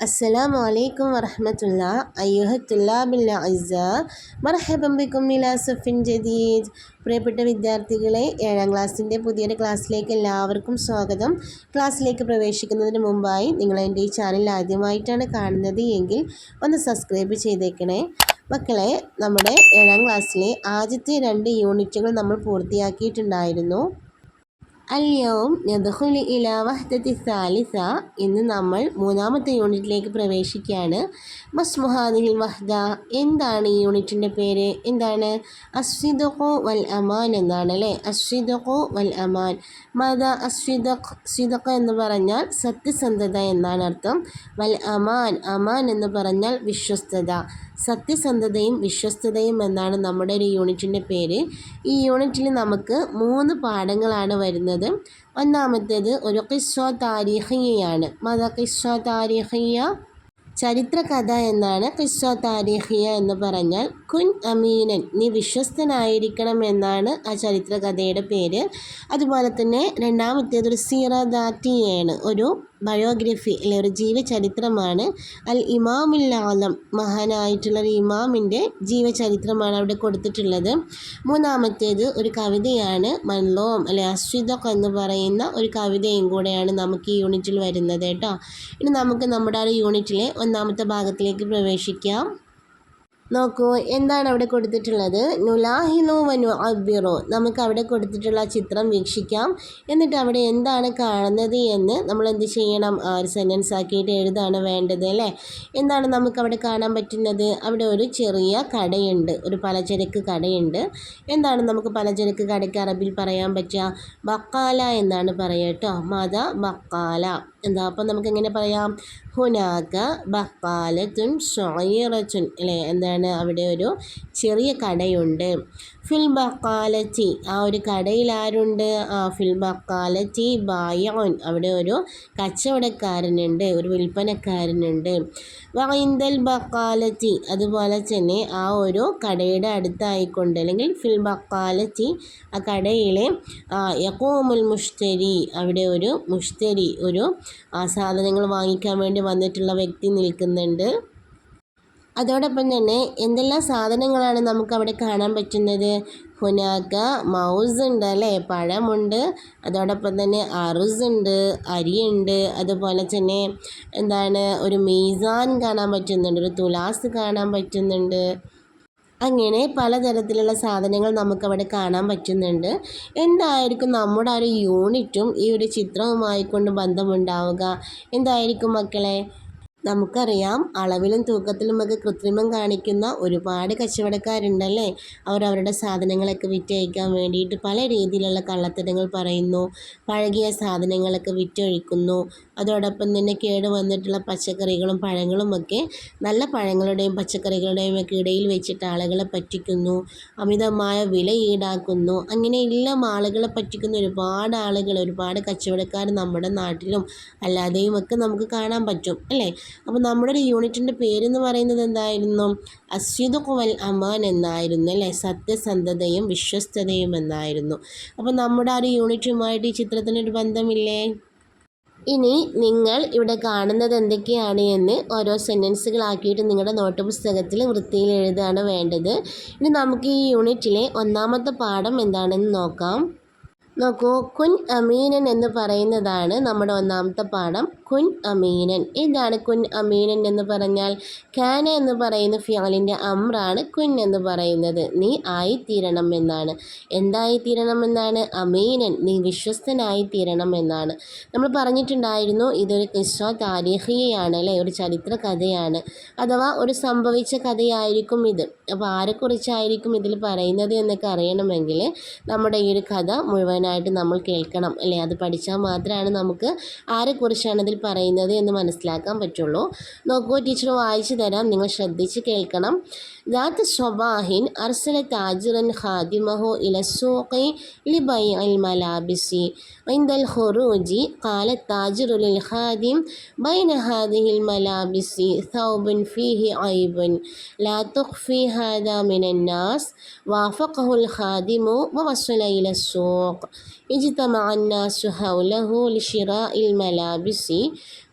السلام عليكم ورحمة الله أيها الطلاب الأعزاء مرحبا بكم إلى صف جديد പ്രിയപ്പെട്ട വിദ്യാർത്ഥികളെ ഏഴാം ക്ലാസ്സിൻ്റെ പുതിയൊരു ക്ലാസ്സിലേക്ക് എല്ലാവർക്കും സ്വാഗതം ക്ലാസ്സിലേക്ക് പ്രവേശിക്കുന്നതിന് മുമ്പായി നിങ്ങൾ എൻ്റെ ഈ ചാനൽ ആദ്യമായിട്ടാണ് കാണുന്നത് എങ്കിൽ ഒന്ന് സബ്സ്ക്രൈബ് ചെയ്തേക്കണേ മക്കളെ നമ്മുടെ ഏഴാം ക്ലാസ്സിലെ ആദ്യത്തെ രണ്ട് യൂണിറ്റുകൾ നമ്മൾ പൂർത്തിയാക്കിയിട്ടുണ്ടായിരുന്നു അല്യവും നെദുഹുലി ഇല വഹ്ദത്തി സാലിസ ഇന്ന് നമ്മൾ മൂന്നാമത്തെ യൂണിറ്റിലേക്ക് പ്രവേശിക്കുകയാണ്. മസ്മുഹാദിൽ വഹ്ദ എന്താണ് ഈ യൂണിറ്റിന്റെ പേര്? എന്താണ്? അസ്വിദഖു വൽ അമാൻ എന്നാണ് അല്ലേ? അസ്വിദഖു വൽ അമാൻ. മത അസ്വിദഖ് സ്വിദഖ് എന്ന് പറഞ്ഞാൽ സത്യസന്ധത എന്നാണ് അർത്ഥം. വൽ അമാൻ അമാൻ എന്ന് പറഞ്ഞാൽ വിശ്വസ്തത. സത്യസന്ധതയും വിശ്വസ്തതയും എന്നാണ് നമ്മുടെ ഒരു യൂണിറ്റിന്റെ പേര്. ഈ യൂണിറ്റിൽ നമുക്ക് മൂന്ന് പാഠങ്ങളാണ് വരുന്നത്. ഒന്നാമത്തേത് ഒരു കിസ്വ താരീഖിയയാണ്. മത കിസ്വ താരീഖിയ? ചരിത്രകഥ എന്നാണ് കിസ്വ താരീഖിയ എന്ന് പറഞ്ഞാൽ കുൻ അമീനൻ നീ വിശ്വസ്തനായിരിക്കണം എന്നാണ് ആ ചരിത്രകഥയുടെ പേര്. അതുപോലെ തന്നെ രണ്ടാമത്തേത് ഒരു സീറ ദാറ്റിയാണ് ഒരു ബയോഗ്രഫി അല്ലെ ഒരു ജീവചരിത്രമാണ്. അൽ ഇമാമുൽ ആലം മഹാനായിട്ടുള്ള ഒരു ഇമാമിന്റെ ജീവചരിത്രമാണ് അവിടെ കൊടുത്തിട്ടുള്ളത്. മൂന്നാമത്തേത് ഒരു കവിതയാണ് മൻലോം അല്ലെ അശ്വിതക് എന്ന് പറയുന്ന ഒരു കവിതയും കൂടെയാണ് നമുക്ക് ഈ യൂണിറ്റിൽ വരുന്നത് കേട്ടോ. ഇനി നമുക്ക് നമ്മുടെ ആ യൂണിറ്റിലെ ഒന്നാമത്തെ ഭാഗത്തിലേക്ക് പ്രവേശിക്കാം. നോക്കൂ എന്താണ് അവിടെ കൊടുത്തിട്ടുള്ളത്? നുലാഹിലോ വനു അബ്ബിറോ നമുക്ക് അവിടെ കൊടുത്തിട്ടുള്ള ചിത്രം വീക്ഷിക്കാം. എന്നിട്ട് അവിടെ എന്താണ് കാണുന്നത് എന്ന് നമ്മൾ എന്ത് ചെയ്യണം? ആ ഒരു സെന്റൻസ് ആക്കിയിട്ട് എഴുതാണ് വേണ്ടത് അല്ലേ? എന്താണ് നമുക്ക് അവിടെ കാണാൻ പറ്റുന്നത്? അവിടെ ഒരു ചെറിയ കടയുണ്ട്. ഒരു പലചരക്ക് കടയുണ്ട്. എന്താണ് നമുക്ക് പലചരക്ക് കടയ്ക്ക് അറബിൽ പറയാൻ പറ്റുക? ബക്കാല എന്നാണ് പറയുക കേട്ടോ. മാത ബക്കാല. എന്താ? അപ്പം നമുക്ക് എങ്ങനെ പറയാം? ഹുനാക്ക ബക്കാലത്തുൻ ഷൊയറച്ചുൻ അല്ലേ? എന്താണ് അവിടെ ഒരു ചെറിയ കടയുണ്ട്. ഫിൽ ബക്കാലറ്റി ആ ഒരു കടയിൽ ആരുണ്ട് ആ ഫിൽ ബായോൻ. അവിടെ ഒരു കച്ചവടക്കാരനുണ്ട് ഒരു വിൽപ്പനക്കാരനുണ്ട്. വൈന്തൽ ബക്കാലറ്റി അതുപോലെ തന്നെ ആ ഒരു കടയുടെ അടുത്തായിക്കൊണ്ട് അല്ലെങ്കിൽ ഫിൽ ബക്കാലറ്റി ആ കടയിലെ യക്കോമുൽ മുഷ്തരി അവിടെ ഒരു മുഷ്തരി ഒരു സാധനങ്ങൾ വാങ്ങിക്കാൻ വേണ്ടി വന്നിട്ടുള്ള വ്യക്തി നിൽക്കുന്നുണ്ട്. അതോടൊപ്പം തന്നെ എന്തെല്ലാം സാധനങ്ങളാണ് നമുക്ക് അവിടെ കാണാൻ പറ്റുന്നത്? ഹുനാക്ക മൗസ് ഉണ്ട് അല്ലേ? പഴമുണ്ട്. അതോടൊപ്പം തന്നെ അറുസ് ഉണ്ട് അരിയുണ്ട്. അതുപോലെ തന്നെ എന്താണ് ഒരു മീസാൻ കാണാൻ പറ്റുന്നുണ്ട് ഒരു തുലാസ് കാണാൻ പറ്റുന്നുണ്ട്. അങ്ങനെ പലതരത്തിലുള്ള സാധനങ്ങൾ നമുക്കവിടെ കാണാൻ പറ്റുന്നുണ്ട്. എന്തായിരിക്കും നമ്മുടെ ഒരു യൂണിറ്റും ഈ ഒരു ചിത്രവുമായി കൊണ്ട് ബന്ധമുണ്ടാവുക? എന്തായിരിക്കും മക്കളെ? നമുക്കറിയാം അളവിലും തൂക്കത്തിലുമൊക്കെ കൃത്രിമം കാണിക്കുന്ന ഒരുപാട് കച്ചവടക്കാരുണ്ടല്ലേ? അവർ അവരുടെ സാധനങ്ങളൊക്കെ വിറ്റഴിക്കാൻ വേണ്ടിയിട്ട് പല രീതിയിലുള്ള കള്ളത്തരങ്ങൾ പറയുന്നു. പഴകിയ സാധനങ്ങളൊക്കെ വിറ്റൊഴിക്കുന്നു. അതോടൊപ്പം തന്നെ കേട് വന്നിട്ടുള്ള പച്ചക്കറികളും പഴങ്ങളുമൊക്കെ നല്ല പഴങ്ങളുടെയും പച്ചക്കറികളുടെയും ഒക്കെ ഇടയിൽ വെച്ചിട്ട് ആളുകളെ പറ്റിക്കുന്നു. അമിതമായ വില ഈടാക്കുന്നു. അങ്ങനെ ആളുകളെ പറ്റിക്കുന്ന ഒരുപാട് ആളുകൾ ഒരുപാട് കച്ചവടക്കാർ നമ്മുടെ നാട്ടിലും അല്ലാതെയും ഒക്കെ നമുക്ക് കാണാൻ പറ്റും അല്ലേ? അപ്പോൾ നമ്മുടെ ഒരു യൂണിറ്റിന്റെ പേരെന്ന് പറയുന്നത് എന്തായിരുന്നു? അസ്യുദുഖുവൽ അമാൻ എന്നായിരുന്നു അല്ലേ? സത്യസന്ധതയും വിശ്വസ്തതയും എന്നായിരുന്നു. അപ്പോൾ നമ്മുടെ ആ ഒരു യൂണിറ്റുമായിട്ട് ഈ ചിത്രത്തിനൊരു ബന്ധമില്ലേ? ഇനി നിങ്ങൾ ഇവിടെ കാണുന്നത് എന്തൊക്കെയാണ് എന്ന് ഓരോ സെന്റൻസുകളാക്കിയിട്ട് നിങ്ങളുടെ നോട്ട് പുസ്തകത്തിൽ വൃത്തിയിൽ എഴുതുകയാണ് വേണ്ടത്. ഇനി നമുക്ക് ഈ യൂണിറ്റിലെ ഒന്നാമത്തെ പാഠം എന്താണെന്ന് നോക്കാം. നോക്കൂ കുൻ അമീനൻ എന്ന് പറയുന്നതാണ് നമ്മുടെ ഒന്നാമത്തെ പാഠം. കുൻ അമീനൻ. എന്താണ് കുൻ അമീനൻ എന്ന് പറഞ്ഞാൽ? കാന എന്ന് പറയുന്ന ഫിയാലിന്റെ അമ്രാണ് കുൻ എന്ന് പറയുന്നത്. നീ ആയിത്തീരണം എന്നാണ്. എന്തായിത്തീരണം എന്നാണ്? അമീനൻ. നീ വിശ്വസ്തനായി തീരണം എന്നാണ്. നമ്മൾ പറഞ്ഞിട്ടുണ്ടായിരുന്നു ഇതൊരു കിസ്വ താരീഹിയാണ് അല്ലേ? ഒരു ചരിത്ര കഥയാണ്. അഥവാ ഒരു സംഭവിച്ച കഥയായിരിക്കും ഇത്. അപ്പോൾ ആരെക്കുറിച്ചായിരിക്കും ഇതിൽ പറയുന്നത് എന്നൊക്കെ അറിയണമെങ്കിൽ നമ്മുടെ ഈ ഒരു കഥ മുഴുവനായിട്ട് നമ്മൾ കേൾക്കണം അല്ലേ? അത് പഠിച്ചാൽ മാത്രമാണ് നമുക്ക് ആരെക്കുറിച്ചാണ് ഇതിൽ പറയുന്നത് എന്ന് മനസ്സിലാക്കാൻ പറ്റുള്ളൂ. നോക്കൂ ടീച്ചർ വായിച്ചു തരാം. നിങ്ങൾ ശ്രദ്ധിച്ച് കേൾക്കണം. ذات صباح أرسل تاجرا خادمه إلى السوق لبيع الملابس. عند الخروج قال التاجر للخادم بين هذه الملابس ثوب فيه عيب لا تخفي هذا من الناس. وافقه الخادم ووصل إلى السوق. اجتمع الناس حوله لشراء الملابس.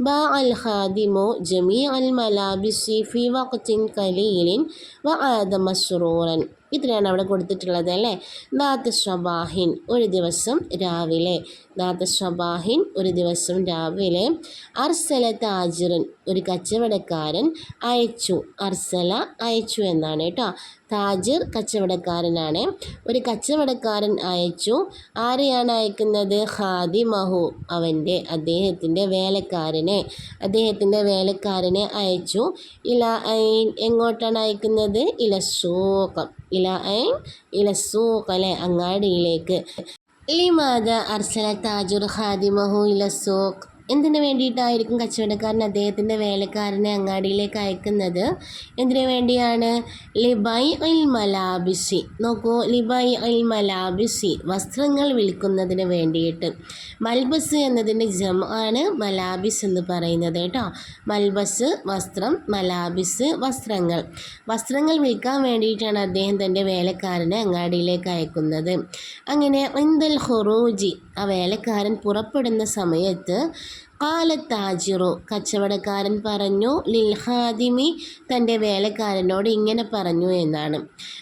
باع الخادم جميع الملابس في وقت قليل. വസ്രൂറൻ ഇത്രയാണ് അവിടെ കൊടുത്തിട്ടുള്ളത് അല്ലേ? ദാത്ത ഒരു ദിവസം രാവിലെ. ദാത്ത ഒരു ദിവസം രാവിലെ അർസല താജിറൻ ഒരു കച്ചവടക്കാരൻ അയച്ചു. അർസല അയച്ചു എന്നാണ് കേട്ടോ. താജിർ കച്ചവടക്കാരനാണ്. ഒരു കച്ചവടക്കാരൻ അയച്ചു. ആരെയാണ് അയക്കുന്നത്? ഹാദിമഹു അവന്റെ അദ്ദേഹത്തിന്റെ വേലക്കാരനെ. അദ്ദേഹത്തിന്റെ വേലക്കാരനെ അയച്ചു. ഇല ഐൻ എങ്ങോട്ടാണ് അയക്കുന്നത്? ഇല സൂക്കം ഇല ഐൻ ഇല അല്ലെ? അങ്ങാടിയിലേക്ക്. ലിമാദ അർസല താജുർ ഹാദിമഹു ഇല സൂക്ക് എന്തിനു വേണ്ടിയിട്ടായിരിക്കും കച്ചവടക്കാരൻ അദ്ദേഹത്തിന്റെ വേലക്കാരനെ അങ്ങാടിയിലേക്ക് അയക്കുന്നത്? എന്തിനു വേണ്ടിയാണ്? ലിബൈ അൽ മലാബിസി. നോക്കൂ ലിബൈ അൽ മലാബിസി വസ്ത്രങ്ങൾ വിൽക്കുന്നതിന് വേണ്ടിയിട്ട്. മൽബസ് എന്നതിന്റെ ജം ആണ് മലാബിസ് എന്ന് പറയുന്നത് കേട്ടോ. മൽബസ് വസ്ത്രം മലാബിസ് വസ്ത്രങ്ങൾ. വസ്ത്രങ്ങൾ വിൽക്കാൻ വേണ്ടിയിട്ടാണ് അദ്ദേഹം തന്റെ വേലക്കാരനെ അങ്ങാടിയിലേക്ക് അയക്കുന്നത്. അങ്ങനെ ഇന്ദൽ ഹുറൂജി ആ വേലക്കാരൻ പുറപ്പെടുന്ന സമയത്ത് കാലത്താജിറു. കച്ചവടക്കാരൻ പറഞ്ഞു ലിൽ ഹാദിമി തന്റെ വേലക്കാരനോട് ഇങ്ങനെ പറഞ്ഞു എന്നാണ്.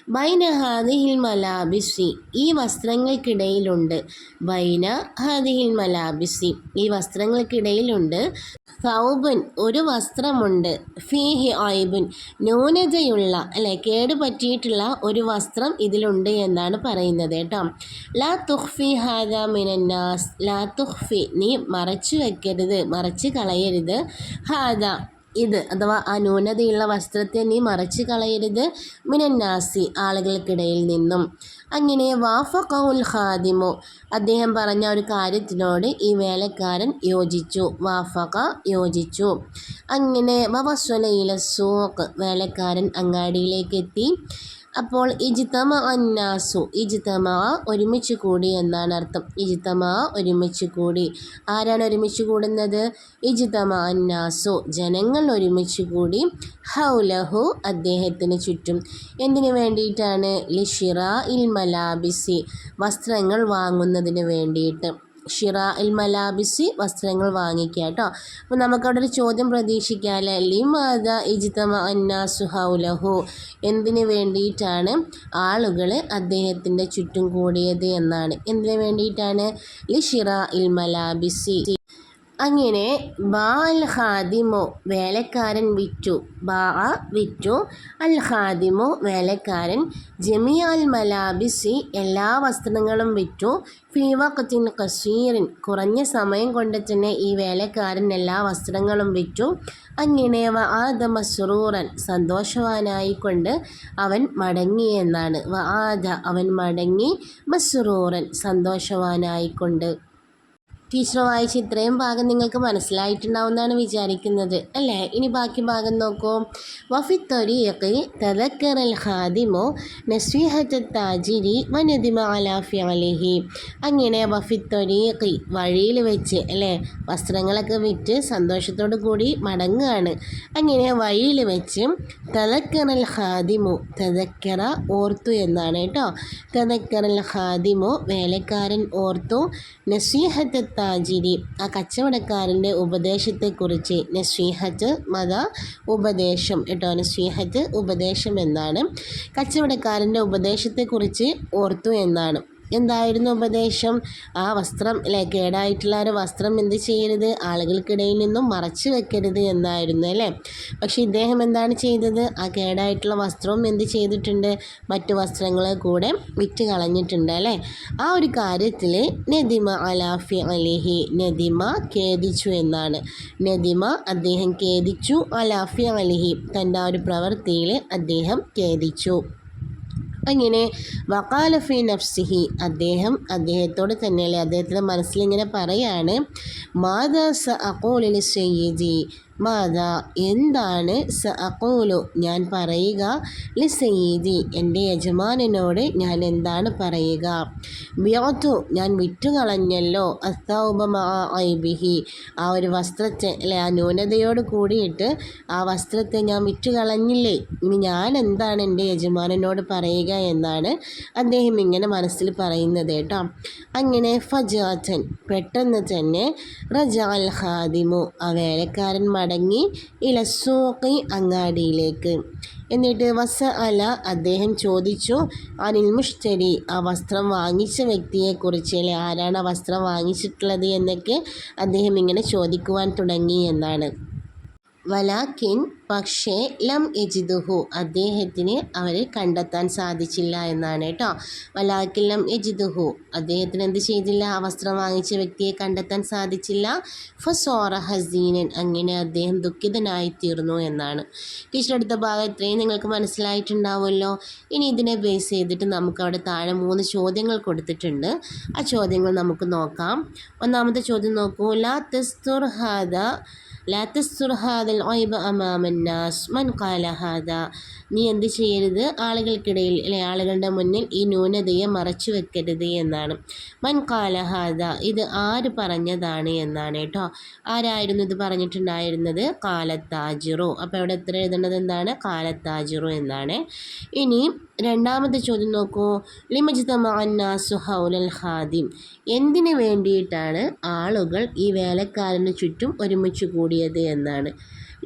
ബൈന ഹാദിഹിൽ മലാബിസി ഈ വസ്ത്രങ്ങൾക്കിടയിലുണ്ട്. ബൈന ഹാദിഹിൽ മലാബിസി ഈ വസ്ത്രങ്ങൾക്കിടയിലുണ്ട്. സൗബൻ ഒരു വസ്ത്രമുണ്ട്. ഫീഹി ഐബുൻ ന്യൂനതയുള്ള അല്ലെ കേടുപറ്റിയിട്ടുള്ള ഒരു വസ്ത്രം ഇതിലുണ്ട് എന്നാണ് പറയുന്നത് കേട്ടോ. ലാ തുഹ്ഫി ഹാദ മിനന്നാസ് ലാ തുഹ്ഫി നീ മറച്ചു വെക്കരുത് മറച്ച് കളയരുത്. ഹാദ ഇത് അഥവാ ആ ന്യൂനതയുള്ള വസ്ത്രത്തെ നീ മറച്ചു കളയരുത്. മിനന്നാസി ആളുകൾക്കിടയിൽ നിന്നും. അങ്ങനെ വാഫഖുൽ ഖാദിമു. അദ്ദേഹം പറഞ്ഞ ഒരു കാര്യത്തിനോട് ഈ വേലക്കാരൻ യോജിച്ചു. വാഫക യോജിച്ചു. അങ്ങനെ വവസ്വലയിലെ സൂക്ക് വേലക്കാരൻ അങ്ങാടിയിലേക്ക് എത്തി അപ്പോൾ ഇജിത്തമ അന്നാസു. ഇജിത്തമ ഒരുമിച്ച് കൂടി എന്നാണ് അർത്ഥം. ഇജിത്തമ ഒരുമിച്ച് കൂടി. ആരാണ് ഒരുമിച്ച് കൂടുന്നത്? ഇജിത്തമ അന്നാസു. ജനങ്ങൾ ഒരുമിച്ച് കൂടി ഹൗലഹു അദ്ദേഹത്തിന് ചുറ്റും. എന്തിനു വേണ്ടിയിട്ടാണ്? ലിഷിറ ഇൽ മലാബിസി വസ്ത്രങ്ങൾ വാങ്ങുന്നതിന് വേണ്ടിയിട്ട്. ഷിറ ഇൽ മലാബിസി വസ്ത്രങ്ങൾ വാങ്ങിക്കുക കേട്ടോ. അപ്പോൾ നമുക്കവിടെ ഒരു ചോദ്യം പ്രതീക്ഷിക്കാം അല്ലേ ലിമാദ ഇജിത്തമ അന്നാസു ഹൗലഹു എന്തിനു വേണ്ടിയിട്ടാണ് ആളുകൾ അദ്ദേഹത്തിന്റെ ചുറ്റും കൂടിയത് എന്നാണ്. എന്തിനു വേണ്ടിയിട്ടാണ്? ലി ഷിറ ഇൽ മലാബിസി. അങ്ങനെ ബാ അൽ ഹാദിമോ വേലക്കാരൻ വിറ്റു. ബാ വിറ്റു. അൽ ഹാദിമോ വേലക്കാരൻ. ജമിയ അൽ മലാബിസി എല്ലാ വസ്ത്രങ്ങളും വിറ്റു. ഫീ വഖത്തിൻ കസീറിൻ കുറഞ്ഞ സമയം കൊണ്ട് തന്നെ ഈ വേലക്കാരൻ എല്ലാ വസ്ത്രങ്ങളും വിറ്റു. അങ്ങനെ വ ആദ മസ്റൂറൻ. സന്തോഷവാനായിക്കൊണ്ട് അവൻ മടങ്ങി എന്നാണ്. വ ആദ അവൻ മടങ്ങി മസ്റൂറൻ. സന്തോഷവാനായിക്കൊണ്ട് ടീച്ചർ വായിച്ച ഇത്രയും ഭാഗം നിങ്ങൾക്ക് മനസ്സിലായിട്ടുണ്ടാവുമെന്നാണ് വിചാരിക്കുന്നത് അല്ലേ? ഇനി ബാക്കി ഭാഗം നോക്കൂ. വഫി ത്വരീഖ് തലക്കറൽ ഹാദിമോ നസ്വീഹത്ത് താജിരി വനദിമ അലാഫി അലിഹി അങ്ങനെ വഫി ത്വരീഖ് വഴിയിൽ വെച്ച് അല്ലേ? വസ്ത്രങ്ങളൊക്കെ വിറ്റ് സന്തോഷത്തോടു കൂടി മടങ്ങുകയാണ്. അങ്ങനെ വഴിയിൽ വെച്ച് തദക്കർ ഹാദിമോ തദക്കറ ഓർത്തു എന്നാണ് കേട്ടോ. തദക്കർ ഹാദിമോ വേലക്കാരൻ ഓർത്തു നസ്വീഹത്ത് താജിരി ആ കച്ചവടക്കാരന്റെ ഉപദേശത്തെക്കുറിച്ച് നസ്വീഹത്ത് മത ഉപദേശം. കേട്ടോ നസ്വീഹത്ത് ഉപദേശം എന്നാണ്. കച്ചവടക്കാരന്റെ ഉപദേശത്തെക്കുറിച്ച് ഓർത്തു എന്നാണ്. എന്തായിരുന്നു ഉപദേശം? ആ വസ്ത്രം അല്ലെ കേടായിട്ടുള്ള ഒരു വസ്ത്രം എന്ത് ചെയ്യരുത്? ആളുകൾക്കിടയിൽ നിന്നും മറച്ചു വെക്കരുത് എന്നായിരുന്നു അല്ലേ? പക്ഷെ ഇദ്ദേഹം എന്താണ് ചെയ്തത്? ആ കേടായിട്ടുള്ള വസ്ത്രവും എന്ത് ചെയ്തിട്ടുണ്ട്? മറ്റു വസ്ത്രങ്ങളെ കൂടെ വിറ്റ് കളഞ്ഞിട്ടുണ്ട് അല്ലേ? ആ ഒരു കാര്യത്തിൽ നദിമ അലാഫി അലിഹി നദിമ ഖേദിച്ചു എന്നാണ്. നദിമ അദ്ദേഹം ഖേദിച്ചു അലാഫി അലിഹി തന്റെ ആ ഒരു പ്രവൃത്തിയിൽ അദ്ദേഹം ഖേദിച്ചു. അങ്ങനെ വക്കാലഫി നഫ്സിഹി അദ്ദേഹം അദ്ദേഹത്തോട് തന്നെയല്ലേ അദ്ദേഹത്തിന്റെ മനസ്സിലിങ്ങനെ പറയാണ് മാതാസ അക്കോളിൽ സയ്യിദി മാതാ എന്താണ് സ അക്കൂലു ഞാൻ പറയുക ലി സയ്യിദി എന്റെ യജമാനനോട് ഞാൻ എന്താണ് പറയുക? ബ്യോത്തു ഞാൻ വിറ്റുകളഞ്ഞല്ലോ അസ്തൗബമാ ഐബിഹി ആ ഒരു വസ്ത്രത്തെ അല്ലെ ആ ന്യൂനതയോട് കൂടിയിട്ട് ആ വസ്ത്രത്തെ ഞാൻ വിറ്റുകളഞ്ഞില്ലേ? ഇനി ഞാൻ എന്താണ് എന്റെ യജമാനനോട് പറയുക എന്നാണ് അദ്ദേഹം ഇങ്ങനെ മനസ്സിൽ പറയുന്നത് കേട്ടോ. അങ്ങനെ ഫജാത്തൻ പെട്ടെന്ന് തന്നെ റജാൽ ഹാദിമു ആ വേലക്കാരൻ മടങ്ങി ഇലസൂക്കി അങ്ങാടിയിലേക്ക്. എന്നിട്ട് വസ അല അദ്ദേഹം ചോദിച്ചു അനിൽ മുഷ്തരി ആ വസ്ത്രം വാങ്ങിച്ച വ്യക്തിയെക്കുറിച്ച് അല്ലെ ആരാണ് ആ വസ്ത്രം വാങ്ങിച്ചിട്ടുള്ളത്? എന്നൊക്കെ അദ്ദേഹം ഇങ്ങനെ ചോദിക്കുവാൻ തുടങ്ങി എന്നാണ്. വലാക്കിൻ പക്ഷേ ലം എജിദുഹു അദ്ദേഹത്തിന് അവരെ കണ്ടെത്താൻ സാധിച്ചില്ല എന്നാണ് കേട്ടോ. വലാക്കിൻ ലം എജിദുഹു അദ്ദേഹത്തിന് എന്ത് ചെയ്തില്ല? ആ വസ്ത്രം വാങ്ങിച്ച വ്യക്തിയെ കണ്ടെത്താൻ സാധിച്ചില്ല. ഫസോറ ഹസീനൻ അങ്ങനെ അദ്ദേഹം ദുഃഖിതനായി തീർന്നു എന്നാണ് ടീച്ചറെടുത്ത ഭാഗം ഇത്രയും നിങ്ങൾക്ക് മനസ്സിലായിട്ടുണ്ടാവുമല്ലോ. ഇനി ഇതിനെ ബേസ് ചെയ്തിട്ട് നമുക്ക് അവിടെ താഴെ മൂന്ന് ചോദ്യങ്ങൾ കൊടുത്തിട്ടുണ്ട്. ആ ചോദ്യങ്ങൾ നമുക്ക് നോക്കാം. ഒന്നാമത്തെ ചോദ്യം നോക്കൂ. ലാ തസ്തുർ ഹാദ ലാ തസ്തുർ ഹാദൽ ഐബ അമാമന്നാസ് മൻ കാല ഹാദ നീ എന്ത് ചെയ്യരുത്? ആളുകൾക്കിടയിൽ അല്ലെ ആളുകളുടെ മുന്നിൽ ഈ ന്യൂനതയെ മറച്ചു വെക്കരുത് എന്നാണ്. മൻ കാല ഇത് ആര് പറഞ്ഞതാണ് എന്നാണ് കേട്ടോ. ആരായിരുന്നു ഇത് പറഞ്ഞിട്ടുണ്ടായിരുന്നത്? കാലത്താജിറു അപ്പോൾ അവിടെ എത്ര എഴുതേണ്ടത് എന്താണ്? കാലത്താജിറു എന്നാണ്. ഇനി രണ്ടാമത്തെ ചോദ്യം നോക്കൂ. ലിമജിതമാന്നാസു ഹൗലൽ ഹാദിം എന്തിനു വേണ്ടിയിട്ടാണ് ആളുകൾ ഈ വേലക്കാരന് ചുറ്റും ഒരുമിച്ച് കൂടിയത് എന്നാണ്.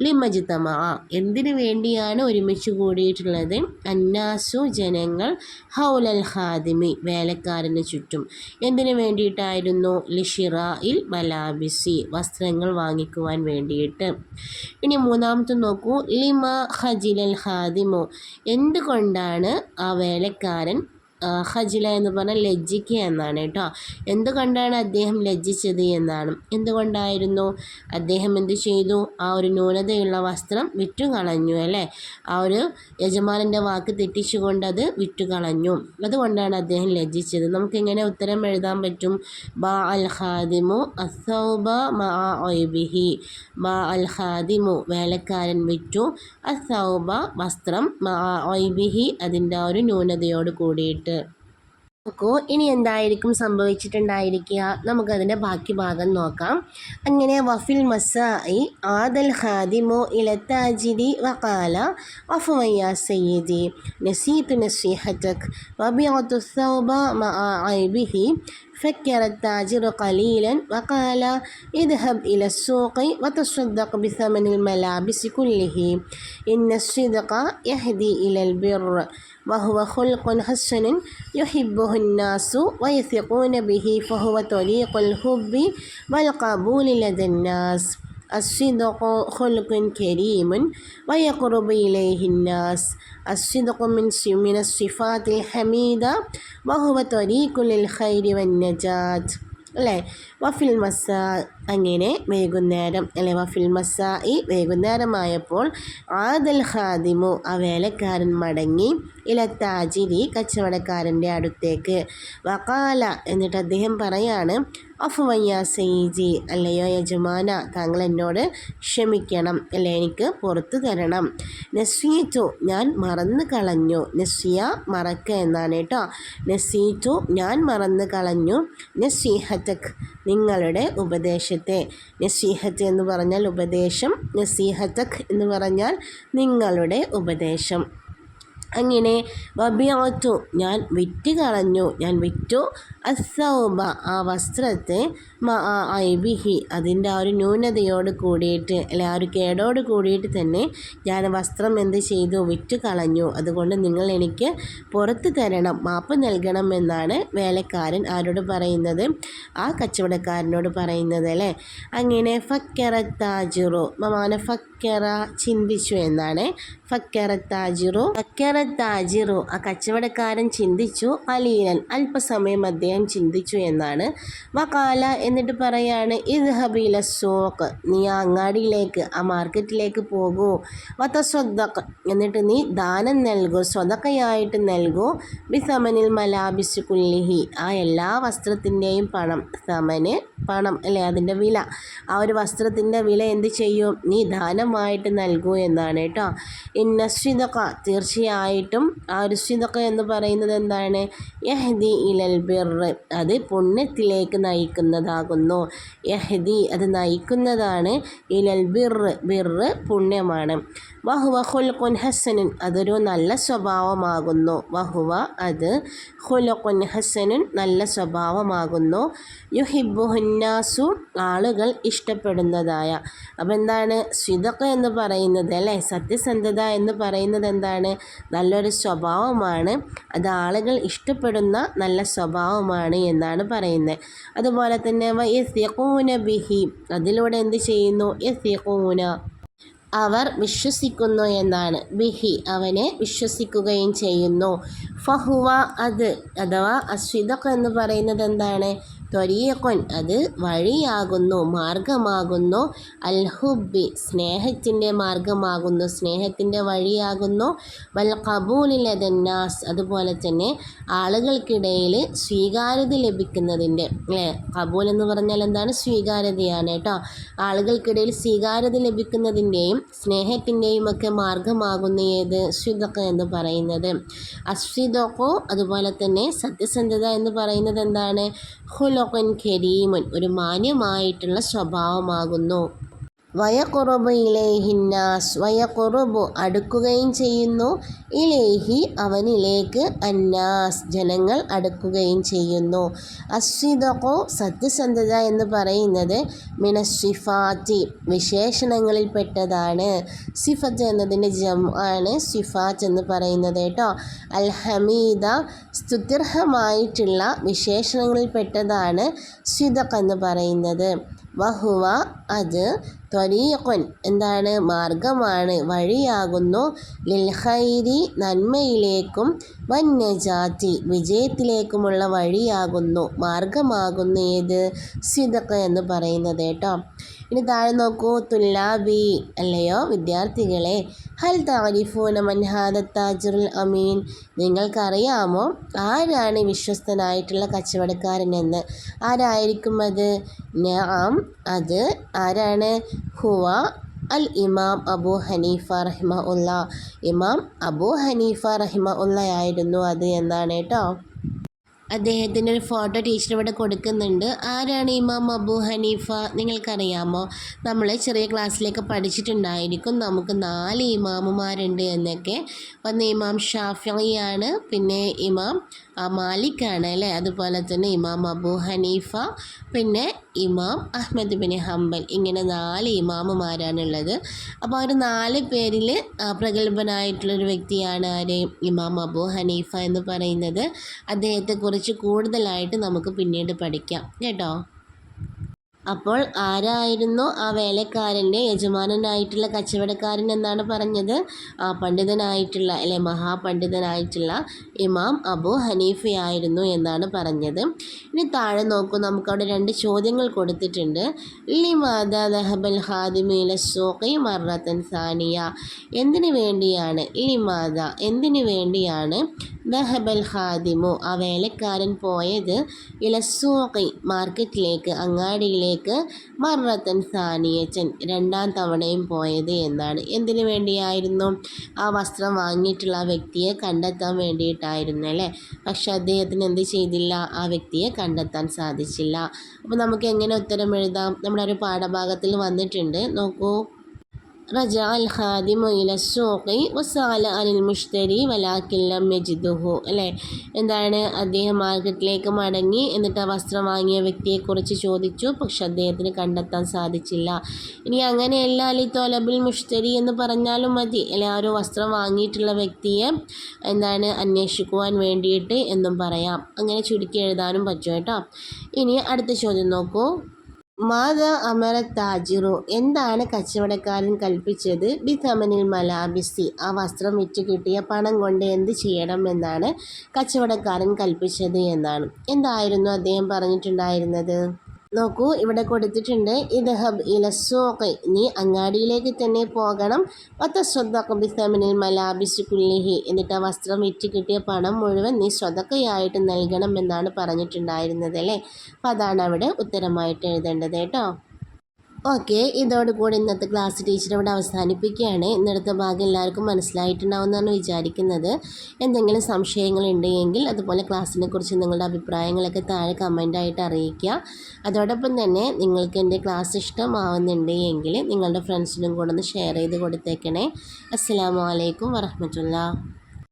ലിമജിതമ. എന്തിനു വേണ്ടിയാണ് ഒരുമിച്ച് കൂടിയിട്ടുള്ളത്? അന്നാസു ജനങ്ങൾ ഹൗലൽ ഹാദിമി വേലക്കാരന് ചുറ്റും. എന്തിനു വേണ്ടിയിട്ടായിരുന്നു? ലിഷിറ ഇൽ മലാബിസി വസ്ത്രങ്ങൾ വാങ്ങിക്കുവാൻ വേണ്ടിയിട്ട്. ഇനി മൂന്നാമത്തെ നോക്കൂ. ലിമ ഹജിലൽ ഹാദിമു എന്തുകൊണ്ടാണ് ആ വേലക്കാരൻ ഹജില എന്ന് പറഞ്ഞാൽ ലജ്ജിക്കുക എന്നാണ് കേട്ടോ. എന്തുകൊണ്ടാണ് അദ്ദേഹം ലജ്ജിച്ചത് എന്നാണ്. എന്തുകൊണ്ടായിരുന്നു? അദ്ദേഹം എന്ത് ചെയ്തു? ആ ഒരു ന്യൂനതയുള്ള വസ്ത്രം വിറ്റു കളഞ്ഞു അല്ലേ? ആ ഒരു യജമാനന്റെ വാക്ക് തെറ്റിച്ചുകൊണ്ട് അത് വിറ്റു കളഞ്ഞു അതുകൊണ്ടാണ് അദ്ദേഹം ലജ്ജിച്ചത്. നമുക്കിങ്ങനെ ഉത്തരം എഴുതാൻ പറ്റും. ബാ അൽ ഹാദിമു അസൗബ മാ ഒയ്ബിഹി. ബാ അൽ ഹാദിമു വേലക്കാരൻ വിറ്റു. അസൗബ വസ്ത്രം മാ ഒയ്ബിഹി. അതിന്റെ ആ ഒരു ന്യൂനതയോട് കൂടിയിട്ട് നോക്കൂ ഇനി എന്തായിരിക്കും സംഭവിച്ചിട്ടുണ്ടായിരിക്കുക? നമുക്കതിന്റെ ബാക്കി ഭാഗം നോക്കാം. അങ്ങനെ വഫിൽ മസായി ആദൽ ഹാദിമോ ഇലത്താജിദി വക്കാല വഫുമയ്യ സയ്യിദി നസീത്തു നസീഹത്തക് വബിയത്തു സൗബ മഅ فكر التاجر قليلا وقال اذهب إلى السوق وتصدق بثمن الملابس كله. إن الصدق يهدي إلى البر وهو خلق حسن يحبه الناس ويثقون به فهو طريق الحب والقبول لدى الناس. അസ്വിദക്കു ഹുൽക്കുൻ കരീമുൻ വയക്കുറുബിലേഹിന്നാസ് അസ്വിദക്കു മിൻ മിന സിഫാത്തിൽ ഹമീദ വഹുവ ത്വരീഖുലിൽ ഖൈരി വന്നജാജ് അല്ലേ? വഫിൽ മസ അങ്ങനെ വൈകുന്നേരം അല്ലെ? വഫിൽ മസ ഈ വൈകുന്നേരമായപ്പോൾ ആദൽ ഖാദിമു ആ വേലക്കാരൻ മടങ്ങി ഇല താജിരി കച്ചവടക്കാരന്റെ അടുത്തേക്ക്. വക്കാല എന്നിട്ട് അദ്ദേഹം പറയാണ് അഫുവയ്യ സെയ്ജി അല്ലയോ യജമാന താങ്കൾ എന്നോട് ക്ഷമിക്കണം അല്ലെ എനിക്ക് പുറത്തു തരണം. നസീറ്റു ഞാൻ മറന്നു കളഞ്ഞു. നസിയ മറക്ക എന്നാണ് കേട്ടോ. നസീറ്റു ഞാൻ മറന്നു കളഞ്ഞു. നസീഹത്തക് നിങ്ങളുടെ ഉപദേശത്തെ. നസീഹത്ത് എന്ന് പറഞ്ഞാൽ ഉപദേശം. നസീഹത്തക് എന്ന് പറഞ്ഞാൽ നിങ്ങളുടെ ഉപദേശം. അങ്ങനെ വബിയാത്തു. ഞാൻ വിറ്റ് കളഞ്ഞു ഞാൻ വിറ്റു. അസൗബ ആ വസ്ത്രത്തെ മാ ഐബിഹി. അതിന്റെ ആ ഒരു ന്യൂനതയോട് കൂടിയിട്ട് അല്ലെ ആ ഒരു കേടോട് കൂടിയിട്ട് തന്നെ ഞാൻ വസ്ത്രം എന്ത് ചെയ്തു? വിറ്റ് കളഞ്ഞു അതുകൊണ്ട് നിങ്ങൾ എനിക്ക് പുറത്ത് തരണം. മാപ്പ് നൽകണം എന്നാണ് വേലക്കാരൻ ആരോട് പറയുന്നത്. ആ കച്ചവടക്കാരനോട് പറയുന്നത് അല്ലേ? അങ്ങനെ ഫക്കറ മമാന ഫക്കറ ചിന്തിച്ചു എന്നാണ്. ഫക്കേറ താജിറു ഫക്കേറ ഫക്കറത്താജിറു ആ കച്ചവടക്കാരൻ ചിന്തിച്ചു അലീനൻ അല്പസമയം അദ്ദേഹം ചിന്തിച്ചു എന്നാണ്. വകാല എന്നിട്ട് പറയാണ് ഹബീല സോക്ക് നീ ആ അങ്ങാടിയിലേക്ക് ആ മാർക്കറ്റിലേക്ക് പോകൂ. വത്ത സ്വതക്ക എന്നിട്ട് നീ ദാനം നൽകൂ സ്വതക്കയായിട്ട് നൽകൂ. ബിസമനിൽ മലാബിസ് കുല്ലിഹി ആ എല്ലാ വസ്ത്രത്തിന്റെയും പണം സമന് പണം അല്ലേ? അതിന്റെ വില. ആ ഒരു വസ്ത്രത്തിന്റെ വില എന്ത് ചെയ്യും? നീ ദാനമായിട്ട് നൽകൂ എന്നാണ് കേട്ടോ. ഇന്ന സ്വിതക തീർച്ചയായിട്ടും ആ ഒരു സ്വിതക എന്ന് പറയുന്നത് എന്താണ്? യഹ്ദി ഇലൽ ബിർ അത് പുണ്യത്തിലേക്ക് നയിക്കുന്നതാകുന്നു. യഹ്ദി അത് നയിക്കുന്നതാണ് ഇലൽ ബിർ ബിർ പുണ്യമാണ്. വഹുവ ഹുൽഖുൻ ഹസനുൻ അതൊരു നല്ല സ്വഭാവമാകുന്നു. വഹുവ അത് ഹുലഖുൻ ഹസനുൻ നല്ല സ്വഭാവമാകുന്നു. യുഹിബുഹുന്നാസു ആളുകൾ ഇഷ്ടപ്പെടുന്നതായ. അപ്പം എന്താണ്? സ്വിതക്ക എന്ന് പറയുന്നത് അല്ലേ? സത്യസന്ധത എന്ന് പറയുന്നത് എന്താണ്? നല്ലൊരു സ്വഭാവമാണ്. അത് ആളുകൾ ഇഷ്ടപ്പെടുന്ന നല്ല സ്വഭാവമാണ് എന്നാണ് പറയുന്നത്. അതുപോലെ തന്നെ യസ്യഖൂന ബിഹി. അതിലൂടെ എന്ത് ചെയ്യുന്നു? യസ്യഖൂന അവർ വിശ്വസിക്കുന്നു എന്നാണ്. ബിഹി അവനെ വിശ്വസിക്കുകയും ചെയ്യുന്നു. ഫഹുവ അത് അഥവാ അസ്വിതക് എന്ന് പറയുന്നത് എന്താണ്? ത്വരീഖുൻ അത് വഴിയാകുന്നു മാർഗമാകുന്നു അൽഹുബി സ്നേഹത്തിന്റെ മാർഗമാകുന്നു സ്നേഹത്തിന്റെ വഴിയാകുന്നു. വൽ കബൂലിലതന്നാസ് അതുപോലെ തന്നെ ആളുകൾക്കിടയിൽ സ്വീകാര്യത ലഭിക്കുന്നതിന്റെ അല്ലേ? കബൂൽ എന്ന് പറഞ്ഞാൽ എന്താണ്? സ്വീകാര്യതയാണ് കേട്ടോ. ആളുകൾക്കിടയിൽ സ്വീകാര്യത ലഭിക്കുന്നതിന്റെയും സ്നേഹത്തിന്റെയും ഒക്കെ മാർഗമാകുന്ന ഏത്? സ്വിദക്ക് എന്ന് പറയുന്നത്. അസ്വിദക്കോ അതുപോലെ തന്നെ സത്യസന്ധത എന്ന് പറയുന്നത് എന്താണ്? ഹുലൊക്കൻ കരീമുൻ ഒരു മാന്യമായിട്ടുള്ള സ്വഭാവമാകുന്നു. വയക്കുറബ് ഇലേഹിന്നാസ് വയക്കുറബു അടുക്കുകയും ചെയ്യുന്നു. ഇലേഹി അവനിലേക്ക് അന്നാസ്. ജനങ്ങൾ അടുക്കുകയും ചെയ്യുന്നു. അസ്വിദഖോ സത്യസന്ധത എന്ന് പറയുന്നത് മിനസ്വിഫാത്തി വിശേഷണങ്ങളിൽപ്പെട്ടതാണ് സിഫത്ത് എന്നതിന്റെ ജം ആണ് സിഫാത്ത് എന്ന് പറയുന്നത് കേട്ടോ. അൽ ഹമീദ സ്തുത്യർഹമായിട്ടുള്ള വിശേഷണങ്ങളിൽപ്പെട്ടതാണ് സ്വിദഖ് എന്ന് പറയുന്നത്. വഹുവ അത് ത്വരീഖുൻ എന്താണ് മാർഗമാണ് വഴിയാകുന്നു ലിൽഖൈരി നന്മയിലേക്കും വന്യജാതി വിജയത്തിലേക്കുമുള്ള വഴിയാകുന്നു മാർഗമാകുന്നു ഏത്? സിദക്ക് എന്ന് പറയുന്നത് കേട്ടോ. ഇനി താഴെ നോക്കൂ തുല്ലാബി അല്ലയോ വിദ്യാർത്ഥികളെ. ഹൽ താരിഫൂന മൻഹാദ താജുറുൽ അമീൻ. നിങ്ങൾക്കറിയാമോ ആരാണ് വിശ്വസ്തനായിട്ടുള്ള കച്ചവടക്കാരനെന്ന് ആരായിരിക്കും അത്? ഞാൻ അത് ആരാണ്? ഹുവ അൽ ഇമാം അബു ഹനീഫ റഹിമ ഉള്ള ഇമാം അബു ഹനീഫ റഹിമ ഉള്ളയായിരുന്നു അത് എന്നാണ് കേട്ടോ? അദ്ദേഹത്തിന്റെ ഒരു ഫോട്ടോ ടീച്ചർ ഇവിടെ കൊടുക്കുന്നുണ്ട്. ആരാണ് ഇമാം അബു ഹനീഫ? നിങ്ങൾക്കറിയാമോ? നമ്മൾ ചെറിയ ക്ലാസ്സിലേക്ക് പഠിച്ചിട്ടുണ്ടായിരിക്കും. നമുക്ക് നാല് ഇമാമുമാരുണ്ട് എന്നൊക്കെ. ഒന്ന് ഇമാം ഷാഫിയാണ് പിന്നെ ഇമാം മാലിക്കാണ് അല്ലേ? അതുപോലെ തന്നെ ഇമാം അബു ഹനീഫ പിന്നെ ഇമാം അഹ്മദ് ബിൻ ഹംബൽ. ഇങ്ങനെ നാല് ഇമാമുമാരാണുള്ളത്. അപ്പോൾ അവർ നാല് പേരിൽ പ്രഗത്ഭനായിട്ടുള്ളൊരു വ്യക്തിയാണ് ആര്? ഇമാം അബു ഹനീഫ എന്ന് പറയുന്നത്. അദ്ദേഹത്തെക്കുറിച്ച് കൂടുതലായിട്ട് നമുക്ക് പിന്നീട് പഠിക്കാം. കേട്ടോ? അപ്പോൾ ആരായിരുന്നു ആ വേലക്കാരന്റെ യജമാനനായിട്ടുള്ള കച്ചവടക്കാരൻ എന്നാണ് പറഞ്ഞത്? ആ പണ്ഡിതനായിട്ടുള്ള അല്ലെ മഹാപണ്ഡിതനായിട്ടുള്ള ഇമാം അബു ഹനീഫയായിരുന്നു എന്നാണ് പറഞ്ഞത്. ഇനി താഴെ നോക്കൂ നമുക്കവിടെ രണ്ട് ചോദ്യങ്ങൾ കൊടുത്തിട്ടുണ്ട്. ലിമാദ ദഹബൽ ഹാദിമില സോഖി മറത്തൻ സാനിയ. എന്തിനു വേണ്ടിയാണ്? ലിമാദ എന്തിനു വേണ്ടിയാണ് ദഹബൽ ഹാദിമു ആ വേലക്കാരൻ പോയത് ഇലസൂഖി മാർക്കറ്റിലേക്ക് അങ്ങാടിയിലേക്ക് മറത്തൻ സാനിയച്ചൻ രണ്ടാം തവണയും പോയത് എന്നാണ്. എന്തിനു വേണ്ടിയായിരുന്നു? ആ വസ്ത്രം വാങ്ങിയിട്ടുള്ള ആ വ്യക്തിയെ കണ്ടെത്താൻ വേണ്ടിയിട്ടായിരുന്നു അല്ലേ? പക്ഷെ അദ്ദേഹത്തിന് എന്ത് ചെയ്തില്ല? ആ വ്യക്തിയെ കണ്ടെത്താൻ സാധിച്ചില്ല. അപ്പോൾ നമുക്ക് എങ്ങനെ ഉത്തരം എഴുതാം? നമ്മുടെ ഒരു പാഠഭാഗത്തിൽ വന്നിട്ടുണ്ട്. നോക്കൂ. റജാ അൽ ഖാദിമു ഇല സൂഖി വസാല അനിൽ മുഷ്തരി വലാക്കില്ലം മെജിദുഹു അല്ലേ? എന്താണ് അദ്ദേഹം മാർക്കറ്റിലേക്ക് മടങ്ങി? എന്നിട്ട് ആ വസ്ത്രം വാങ്ങിയ വ്യക്തിയെക്കുറിച്ച് ചോദിച്ചു. പക്ഷെ അദ്ദേഹത്തിന് കണ്ടെത്താൻ സാധിച്ചില്ല. ഇനി അങ്ങനെയല്ല അലി തൊലബിൽ മുഷ്തരി എന്ന് പറഞ്ഞാലും മതി. അല്ലെ? ആ ഒരു വസ്ത്രം വാങ്ങിയിട്ടുള്ള വ്യക്തിയെ എന്താണ് അന്വേഷിക്കുവാൻ വേണ്ടിയിട്ട് എന്നും പറയാം. അങ്ങനെ ചുരുക്കി എഴുതാനും പറ്റും കേട്ടോ. ഇനി അടുത്ത ചോദ്യം നോക്കൂ. മാത അമര താജിറു എന്താണ് കച്ചവടക്കാരൻ കൽപ്പിച്ചത്? ബി തമനിൽ മലാബിസി. ആ വസ്ത്രം വിറ്റ് കിട്ടിയ പണം കൊണ്ട് എന്ത് ചെയ്യണം എന്നാണ് കച്ചവടക്കാരൻ കൽപ്പിച്ചത് എന്നാണ്. എന്തായിരുന്നു അദ്ദേഹം പറഞ്ഞിട്ടുണ്ടായിരുന്നത്? നോക്കൂ ഇവിടെ കൊടുത്തിട്ടുണ്ട് ഇദ്ഹബ് ഇലസോക്ക് നീ അങ്ങാടിയിലേക്ക് തന്നെ പോകണം. ഒത്ത സ്വതക്ക തമിനിൽ മലാബിസ് കുല്ലിഹി. എന്നിട്ട് ആ വസ്ത്രം വിറ്റ് കിട്ടിയ പണം മുഴുവൻ നീ സ്വതക്കയായിട്ട് നൽകണം എന്നാണ് പറഞ്ഞിട്ടുണ്ടായിരുന്നത് അല്ലേ? അപ്പോൾ അതാണ് അവിടെ ഉത്തരമായിട്ട് എഴുതേണ്ടത് കേട്ടോ. ഓക്കെ ഇതോടുകൂടി ഇന്നത്തെ ക്ലാസ് ടീച്ചർ ഇവിടെ അവസാനിപ്പിക്കുകയാണ്. ഇന്നത്തെ ഭാഗം എല്ലാവർക്കും മനസ്സിലായിട്ടുണ്ടാവുമെന്നാണ് വിചാരിക്കുന്നത്. എന്തെങ്കിലും സംശയങ്ങളുണ്ട് എങ്കിൽ അതുപോലെ ക്ലാസ്സിനെ കുറിച്ച് നിങ്ങളുടെ അഭിപ്രായങ്ങളൊക്കെ താഴെ കമന്റായിട്ട് അറിയിക്കുക. അതോടൊപ്പം തന്നെ നിങ്ങൾക്ക് എന്റെ ക്ലാസ് ഇഷ്ടമാവുന്നുണ്ടെങ്കിൽ നിങ്ങളുടെ ഫ്രണ്ട്സിനും കൂടെ ഒന്ന് ഷെയർ ചെയ്ത് കൊടുത്തേക്കണേ. അസ്സാം വലൈക്കും വറഹമത്തുള്ള.